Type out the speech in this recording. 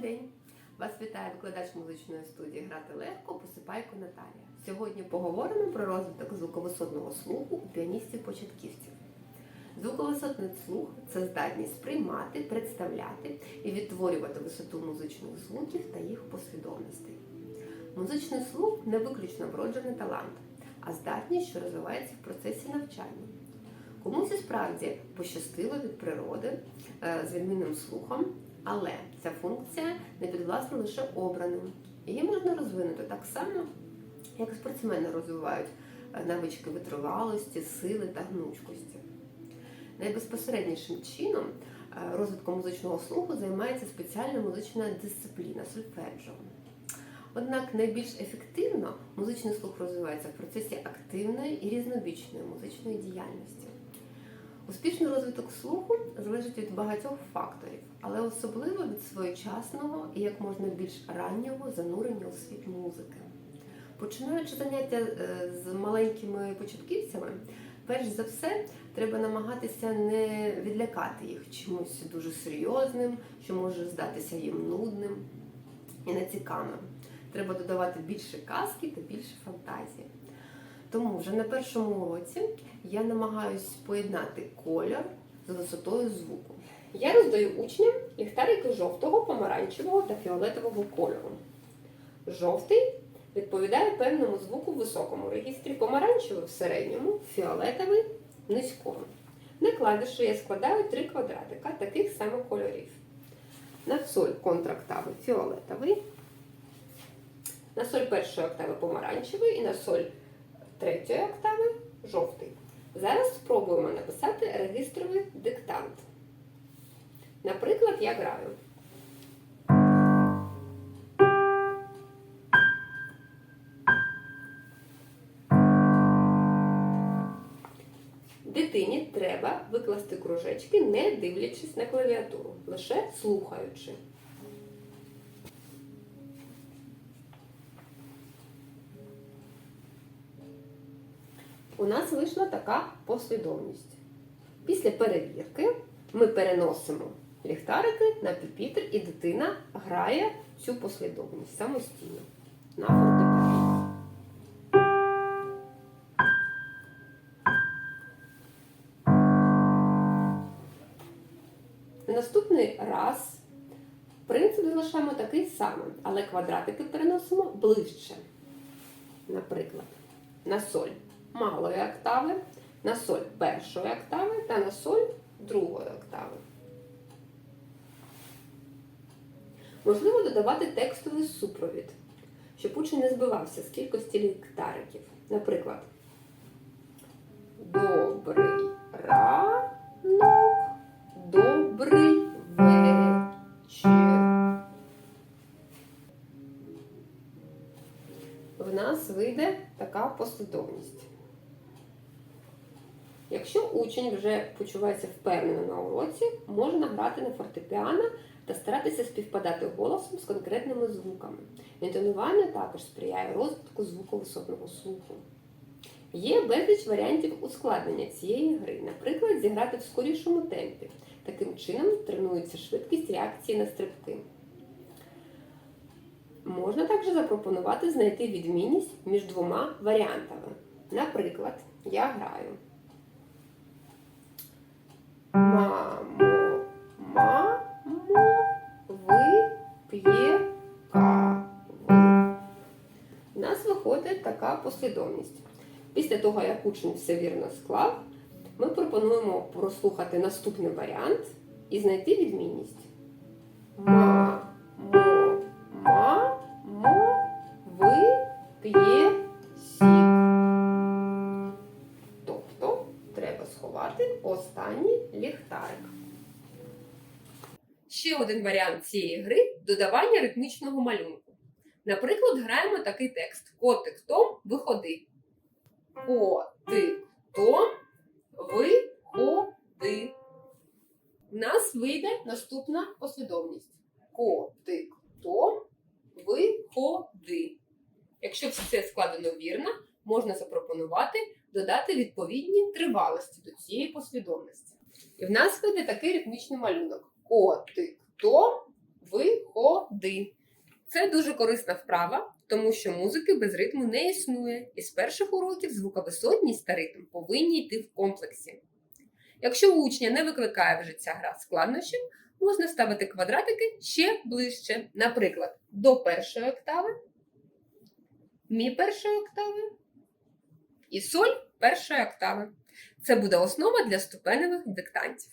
день! Вас вітає викладач музичної студії Грати легко Посипайко Наталія. Сьогодні поговоримо про розвиток звуковисотного слуху у піаністів-початківців. Звуковисотний слух це здатність сприймати, представляти і відтворювати висоту музичних звуків та їх послідовностей. Музичний слух не виключно вроджений талант, а здатність, що розвивається в процесі навчання. Комусь і справді пощастило від природи е, з відмінним слухом, але ця функція не підвласна лише обраним. Її можна розвинути так само, як спортсмени розвивають е, навички витривалості, сили та гнучкості. Найбезпосереднішим чином е, розвитком музичного слуху займається спеціальна музична дисципліна сольфеджіо. Однак найбільш ефективно музичний слух розвивається в процесі активної і різнобічної музичної діяльності. Успішний розвиток слуху залежить від багатьох факторів, але особливо від своєчасного і як можна більш раннього занурення у світ музики. Починаючи заняття е, з маленькими початківцями, перш за все треба намагатися не відлякати їх чимось дуже серйозним, що може здатися їм нудним і нецікавим. Треба додавати більше казки та більше фантазії. Тому вже на першому уроці я намагаюсь поєднати колір з висотою звуку. Я роздаю учням ліхтарики жовтого, помаранчевого та фіолетового кольору. Жовтий відповідає певному звуку в високому регістрі, помаранчевий в середньому, фіолетовий в низькому. На клавіші я складаю три квадратика таких самих кольорів. На соль контрактави фіолетовий, на соль першої октави помаранчевий і на соль третьої октави жовтий. Зараз спробуємо написати регістровий диктант. Наприклад, я граю. Дитині треба викласти кружечки, не дивлячись на клавіатуру, лише слухаючи. У нас вийшла така послідовність. Після перевірки ми переносимо ліхтарики на пюпітр, і дитина грає цю послідовність самостійно на. На наступний раз принцип залишаємо такий самий, але квадратики переносимо ближче. Наприклад, на соль малої октави, на соль першої октави та на соль другої октави. Можливо додавати текстовий супровід, щоб учень не збивався з кількості ліктариків. Наприклад, добрий ранок, добрий вечір. В нас вийде така послідовність. Якщо учень вже почувається впевнено на уроці, можна грати на фортепіано та старатися співпадати голосом з конкретними звуками. Інтонування також сприяє розвитку звуковисотного слуху. Є безліч варіантів ускладнення цієї гри, наприклад, зіграти в скорішому темпі. Таким чином тренується швидкість реакції на стрибки. Можна також запропонувати знайти відмінність між двома варіантами. Наприклад, я граю. Мамо, мамо, вип'є каву. У нас виходить така послідовність. Після того, як учень все вірно склав, ми пропонуємо прослухати наступний варіант і знайти відмінність. Мамо, мамо, вип'є треба останній ліхтарик. Ще один варіант цієї гри додавання ритмічного малюнку. Наприклад, граємо такий текст: Котик Том, виходи. Котик Том, виходи. У нас вийде наступна послідовність. Котик Том, виходи. Якщо все складено вірно, можна запропонувати додати відповідні тривалості до цієї послідовності. І в нас вийде такий ритмічний малюнок. Котик Том виходи. Це дуже корисна вправа, тому що музики без ритму не існує, і з перших уроків звуковисотність та ритм повинні йти в комплексі. Якщо учня не викликає вже ця гра складнощів, можна ставити квадратики ще ближче. Наприклад, до першої октави, мі першої октави і соль першої октави. Це буде основа для ступеневих диктантів.